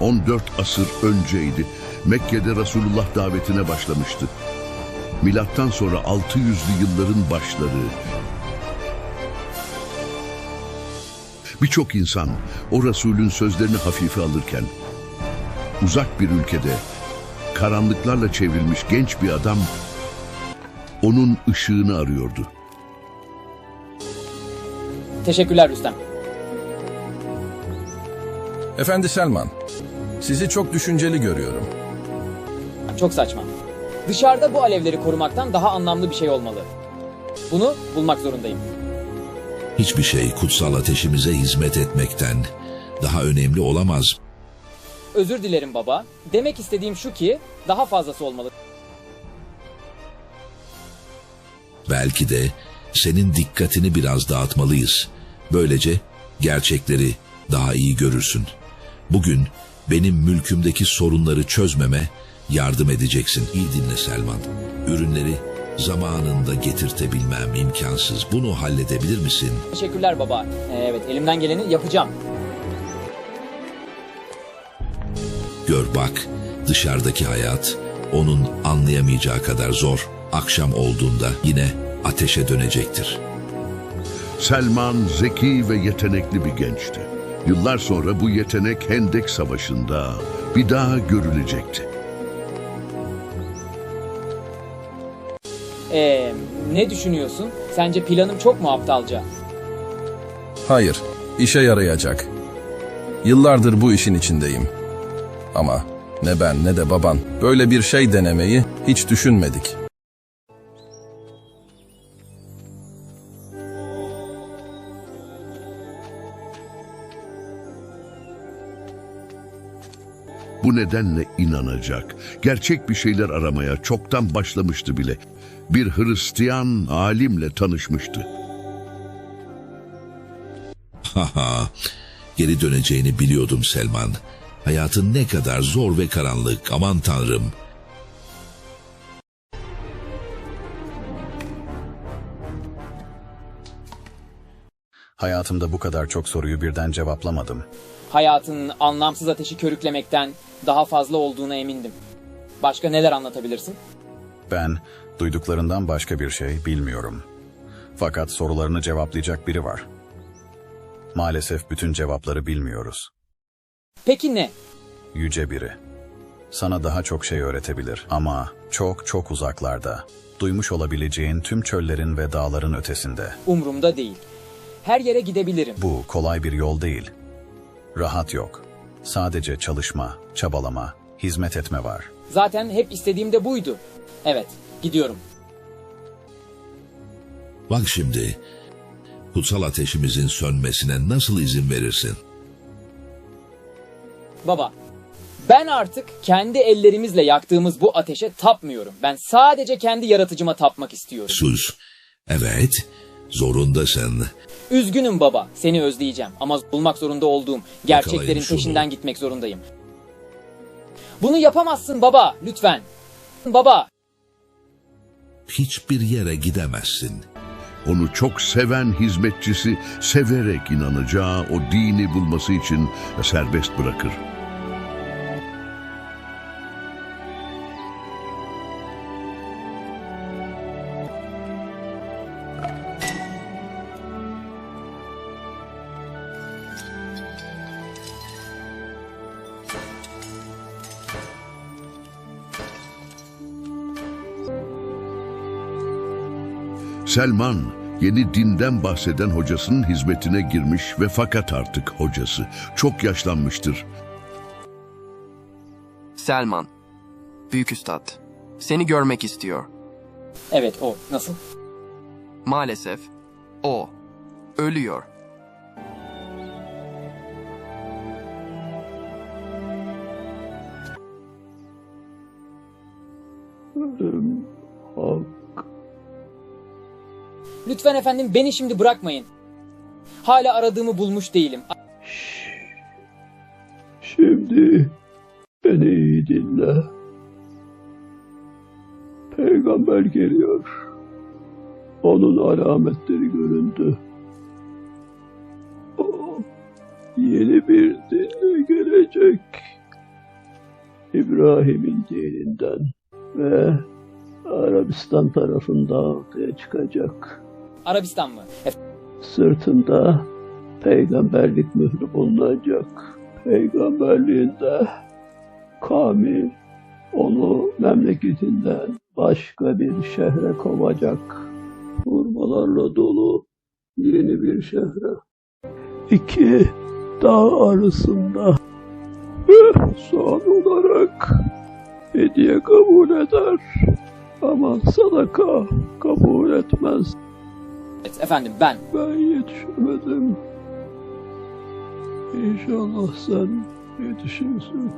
14 asır önceydi. Mekke'de Resulullah davetine başlamıştı. Milattan sonra 600'lü yılların başları. Birçok insan o Resulün sözlerini hafife alırken uzak bir ülkede karanlıklarla çevrilmiş genç bir adam onun ışığını arıyordu. Teşekkürler Rüstem. Efendi Selman, sizi çok düşünceli görüyorum. Çok saçma. Dışarıda bu alevleri korumaktan daha anlamlı bir şey olmalı. Bunu bulmak zorundayım. Hiçbir şey kutsal ateşimize hizmet etmekten daha önemli olamaz. Özür dilerim baba. Demek istediğim şu ki daha fazlası olmalı. Belki de senin dikkatini biraz dağıtmalıyız. Böylece gerçekleri daha iyi görürsün. Bugün benim mülkümdeki sorunları çözmeme yardım edeceksin. İyi dinle Selman. Ürünleri zamanında getirtebilmem imkansız. Bunu halledebilir misin? Teşekkürler baba. Ee, Evet elimden geleni yapacağım. Gör bak, dışarıdaki hayat onun anlayamayacağı kadar zor. Akşam olduğunda yine ateşe dönecektir. Selman zeki ve yetenekli bir gençti. Yıllar sonra bu yetenek Hendek Savaşı'nda bir daha görülecekti. Ee, ne düşünüyorsun? Sence planım çok mu aptalca? Hayır, işe yarayacak. Yıllardır bu işin içindeyim. Ama ne ben ne de baban böyle bir şey denemeyi hiç düşünmedik. Bu nedenle inanacak, gerçek bir şeyler aramaya çoktan başlamıştı bile. Bir Hristiyan alimle tanışmıştı. Haha, geri döneceğini biliyordum Selman. Hayatın ne kadar zor ve karanlık, aman tanrım. Hayatımda bu kadar çok soruyu birden cevaplamadım. Hayatın anlamsız ateşi körüklemekten daha fazla olduğuna emindim. Başka neler anlatabilirsin? Ben duyduklarından başka bir şey bilmiyorum. Fakat sorularını cevaplayacak biri var. Maalesef bütün cevapları bilmiyoruz. Peki ne? Yüce biri. Sana daha çok şey öğretebilir ama çok çok uzaklarda. Duymuş olabileceğin tüm çöllerin ve dağların ötesinde. Umrumda değil. Her yere gidebilirim. Bu kolay bir yol değil. Rahat yok. Sadece çalışma, çabalama, hizmet etme var. Zaten hep istediğim de buydu. Evet, gidiyorum. Bak şimdi, kutsal ateşimizin sönmesine nasıl izin verirsin? Baba, ben artık kendi ellerimizle yaktığımız bu ateşe tapmıyorum. Ben sadece kendi yaratıcıma tapmak istiyorum. Sus. Evet, zorundasın. Üzgünüm baba, seni özleyeceğim ama bulmak zorunda olduğum gerçeklerin şunu. peşinden gitmek zorundayım. Bunu yapamazsın baba, lütfen. Baba, Hiçbir yere gidemezsin. Onu çok seven hizmetçisi severek inanacağı o dini bulması için serbest bırakır. Selman yeni dinden bahseden hocasının hizmetine girmiş ve fakat artık hocası çok yaşlanmıştır. Selman. Büyük Üstad. Seni görmek istiyor. evet o, nasıl? Maalesef o ölüyor. Lütfen efendim beni şimdi bırakmayın. Hala aradığımı bulmuş değilim. Şimdi beni iyi dinle. Peygamber geliyor. Onun alametleri göründü. O yeni bir dinle gelecek. İbrahim'in dininden ve Arabistan tarafında ortaya çıkacak. Arabistan mı? Sırtında peygamberlik mührü bulunacak. Peygamberliğinde Kamil onu memleketinden başka bir şehre kovacak. Hurmalarla dolu yeni bir şehre. İki dağ arasında son olarak hediye kabul eder ama sadaka kabul etmez. Evet, efendim ben. Ben yetişemedim. İnşallah sen yetişirsin.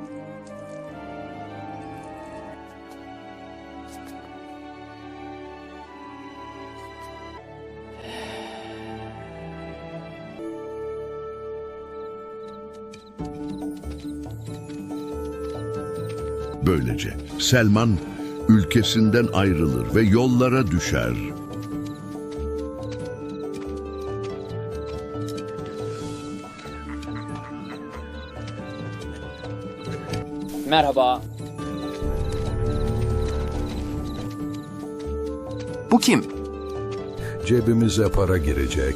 Böylece Selman ülkesinden ayrılır ve yollara düşer. Merhaba. Bu kim? Cebimize para girecek.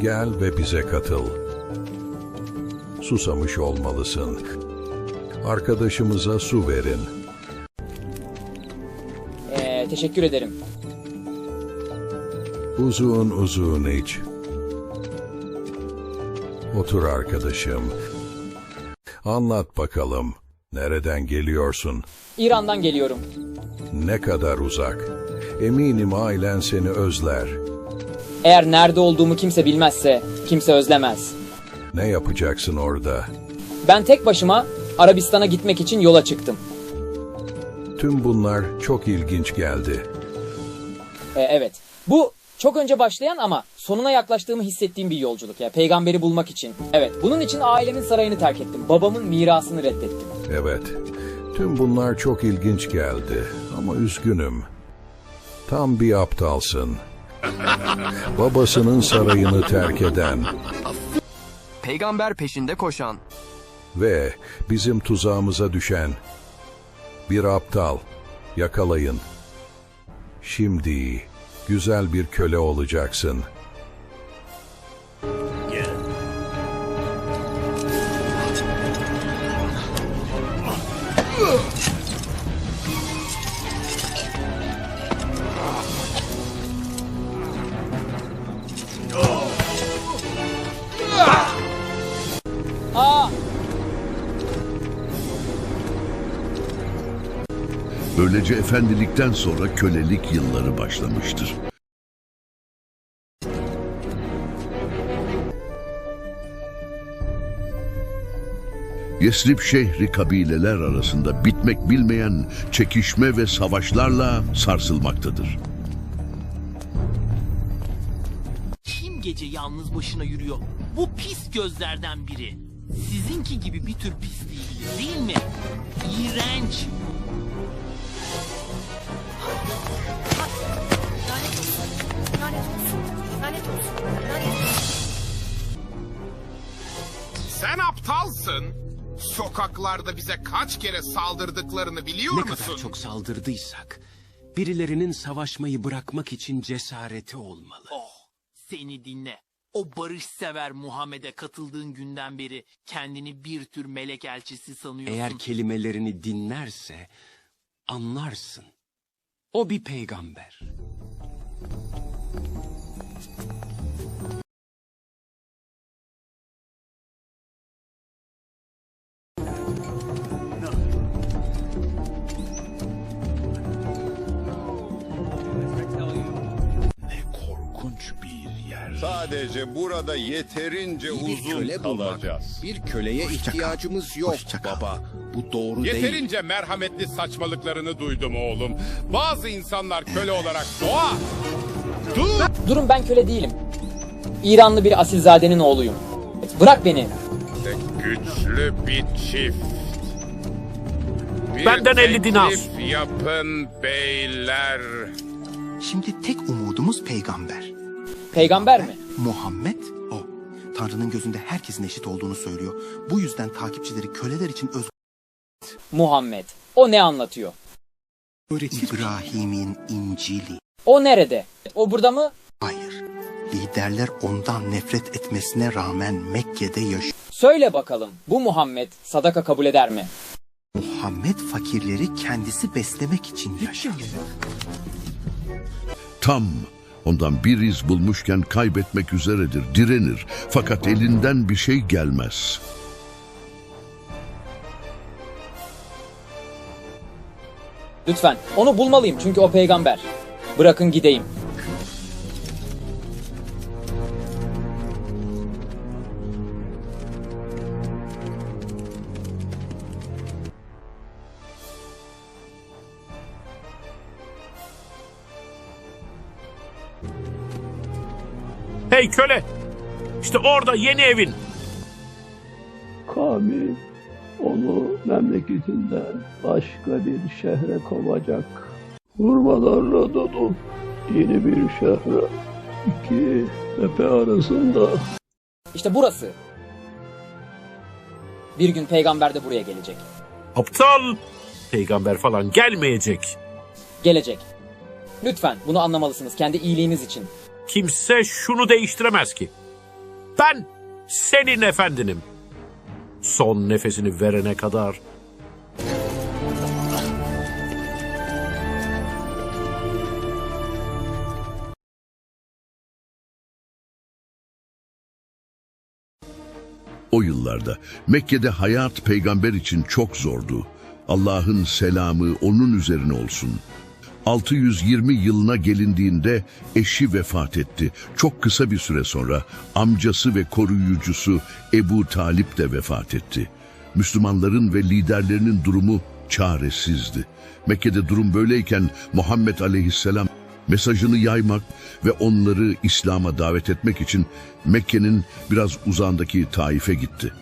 Gel ve bize katıl. Susamış olmalısın. Arkadaşımıza su verin. Ee, teşekkür ederim. Uzun uzun iç. Otur arkadaşım. Anlat bakalım. Nereden geliyorsun? İran'dan geliyorum. Ne kadar uzak? Eminim ailen seni özler. Eğer nerede olduğumu kimse bilmezse kimse özlemez. Ne yapacaksın orada? Ben tek başıma Arabistan'a gitmek için yola çıktım. Tüm bunlar çok ilginç geldi. Ee, evet. Bu çok önce başlayan ama sonuna yaklaştığımı hissettiğim bir yolculuk ya. Peygamberi bulmak için. Evet. Bunun için ailemin sarayını terk ettim. Babamın mirasını reddettim. Evet, tüm bunlar çok ilginç geldi ama üzgünüm. Tam bir aptalsın. Babasının sarayını terk eden Peygamber peşinde koşan. ve bizim tuzağımıza düşen bir aptal. Yakalayın. Şimdi güzel bir köle olacaksın. Böylece efendilikten sonra kölelik yılları başlamıştır. Yesrib şehri kabileler arasında bitmek bilmeyen çekişme ve savaşlarla sarsılmaktadır. Kim gece yalnız başına yürüyor? Bu pis gözlerden biri. Sizinki gibi bir tür pis değil mi? İğrenç. Aptalsın. Sokaklarda bize kaç kere saldırdıklarını biliyor Ne musun? kadar çok saldırdıysak, birilerinin savaşmayı bırakmak için cesareti olmalı. Oh, seni dinle. O barışsever Muhammed'e katıldığın günden beri kendini bir tür melek elçisi sanıyorsun. Eğer kelimelerini dinlerse, anlarsın. O bir peygamber. Sadece burada yeterince uzun kalacağız. Bir köleye ihtiyacımız yok baba. Bu doğru değil. Yeterince merhametli saçmalıklarını duydum oğlum. Bazı insanlar köle olarak doğa. Dur! Durun ben köle değilim. İranlı bir asilzadenin oğluyum. Bırak beni. Güçlü bir çift. Bir Benden 50 dinar. teklif yapın beyler. Şimdi tek umudumuz peygamber. Peygamber mi? Muhammed o. Tanrı'nın gözünde herkesin eşit olduğunu söylüyor. Bu yüzden takipçileri köleler için öz Muhammed. O ne anlatıyor? İbrahim'in İncil'i. O nerede? O burada mı? Hayır. Liderler ondan nefret etmesine rağmen Mekke'de yaşıyor. Söyle bakalım. Bu Muhammed sadaka kabul eder mi? Muhammed fakirleri kendisi beslemek için yaşar. Tam ondan bir iz bulmuşken kaybetmek üzeredir, direnir. Fakat elinden bir şey gelmez. Lütfen. Onu bulmalıyım çünkü o peygamber. Bırakın gideyim. Hey köle! İşte orada yeni evin. Kamil onu memleketinden başka bir şehre kovacak. Hurmalarla dolu yeni bir şehre. İki tepe arasında İşte burası. Bir gün peygamber de buraya gelecek. Aptal! Peygamber falan gelmeyecek. Gelecek. Lütfen bunu anlamalısınız kendi iyiliğiniz için. Kimse şunu değiştiremez ki. Ben senin efendinim. Son nefesini verene kadar O yıllarda Mekke'de hayat peygamber için çok zordu. Allah'ın selamı onun üzerine olsun. 620 yılına gelindiğinde eşi vefat etti. Çok kısa bir süre sonra amcası ve koruyucusu Ebu Talip de vefat etti. Müslümanların ve liderlerinin durumu çaresizdi. Mekke'de durum böyleyken Muhammed Aleyhisselam mesajını yaymak ve onları İslam'a davet etmek için Mekke'nin biraz uzağındaki Taif'e gitti.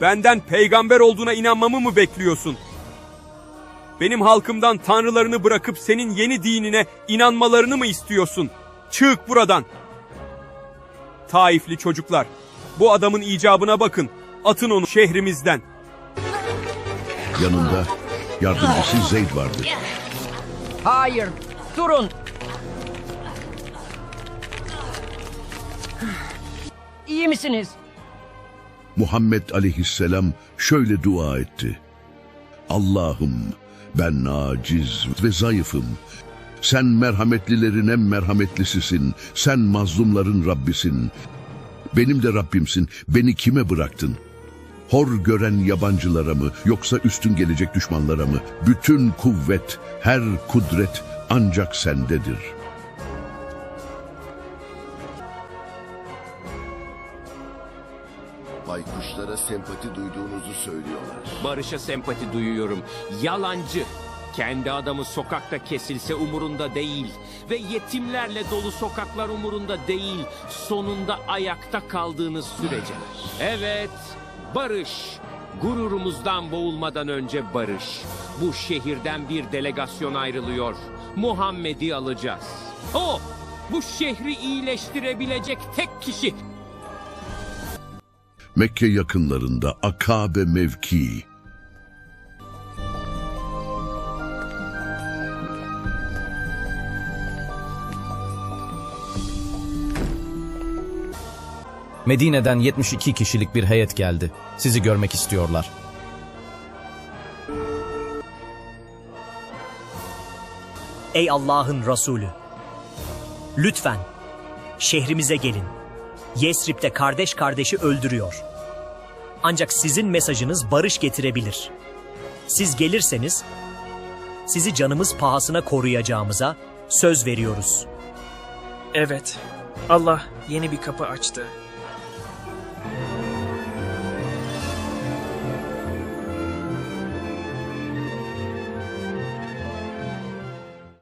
Benden peygamber olduğuna inanmamı mı bekliyorsun? Benim halkımdan tanrılarını bırakıp senin yeni dinine inanmalarını mı istiyorsun? Çık buradan. Taifli çocuklar, bu adamın icabına bakın. Atın onu şehrimizden. Yanında yardımcısı Zeyd vardı. Hayır, durun. İyi misiniz? Muhammed aleyhisselam şöyle dua etti. Allah'ım ben aciz ve zayıfım. Sen merhametlilerin en merhametlisisin. Sen mazlumların Rabbisin. Benim de Rabbimsin. Beni kime bıraktın? Hor gören yabancılara mı yoksa üstün gelecek düşmanlara mı? Bütün kuvvet, her kudret ancak sendedir. Baykuşlara sempati duyduğunuzu söylüyorlar. Barış'a sempati duyuyorum. Yalancı. Kendi adamı sokakta kesilse umurunda değil. Ve yetimlerle dolu sokaklar umurunda değil. Sonunda ayakta kaldığınız sürece. Evet, barış. Gururumuzdan boğulmadan önce barış. Bu şehirden bir delegasyon ayrılıyor. Muhammed'i alacağız. O, bu şehri iyileştirebilecek tek kişi. Mekke yakınlarında Akabe mevkii. Medine'den 72 kişilik bir heyet geldi. Sizi görmek istiyorlar. Ey Allah'ın Resulü! Lütfen şehrimize gelin. Yesrib'de kardeş kardeşi öldürüyor. Ancak sizin mesajınız barış getirebilir. Siz gelirseniz sizi canımız pahasına koruyacağımıza söz veriyoruz. Evet, Allah yeni bir kapı açtı.